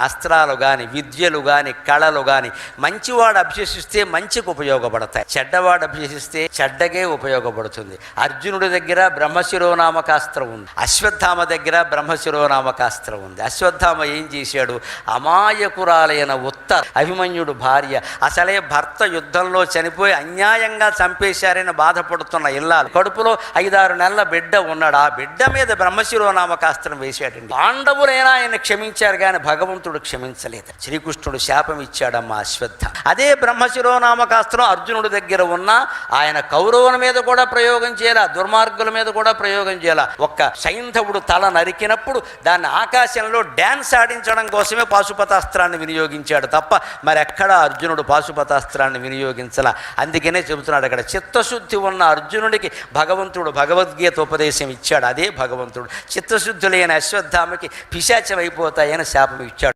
అస్త్రాలు కానీ విద్యలు కానీ కళలు కానీ మంచివాడు అభ్యసిస్తే మంచికి ఉపయోగపడతాయి. చెడ్డవాడు అభ్యసిస్తే చెడ్డగే ఉపయోగపడుతుంది. అర్జునుడి దగ్గర బ్రహ్మశిరోనామకాస్త్రం ఉంది. అశ్వత్థామ దగ్గర బ్రహ్మశిరోనామకాస్త్రం ఉంది. అశ్వత్థామ ఏం చేశాడు? అమాయకురాలైన భర్త అభిమన్యుడు భార్య. అసలే భర్త యుద్ధంలో చనిపోయి అన్యాయంగా చంపేశారని బాధపడుతున్న ఇల్లాలు. కడుపులో ఐదారు నెలల బిడ్డ ఉన్నాడు. ఆ బిడ్డ మీద బ్రహ్మశిరోనామకాస్త్రం వేసాడండి పాండవులైనా ఆయన క్షమించారు కానీ భగవంతుడు క్షమించలేదు. శ్రీకృష్ణుడు శాపం ఇచ్చాడమ్మా అశ్వత్థ. అదే బ్రహ్మశిరోనామకాస్త్రం అర్జునుడి దగ్గర ఉన్న ఆయన కౌరవుల మీద కూడా ప్రయోగం చేయాల? దుర్మార్గుల మీద కూడా ప్రయోగం చేయాల? ఒక్క సైంధవుడు తల నరికినప్పుడు దాన్ని ఆకాశంలో డ్యాన్స్ ఆడించడం కోసమే పాశుపతాస్త్రాన్ని వినియోగించాడు తప్ప మరెక్కడ అర్జునుడు పాశుపతాస్త్రాన్ని వినియోగించాల. అందుకనే చెబుతున్నాడు అక్కడ చిత్తశుద్ధి ఉన్న అర్జునుడికి భగవంతుడు భగవద్గీత ఉపదేశం ఇచ్చాడు అదే భగవంతుడు. చిత్తశుద్ధులైన అశ్వత్థామకి పిశాచమైపోతాయని శాపం ఇచ్చాడు.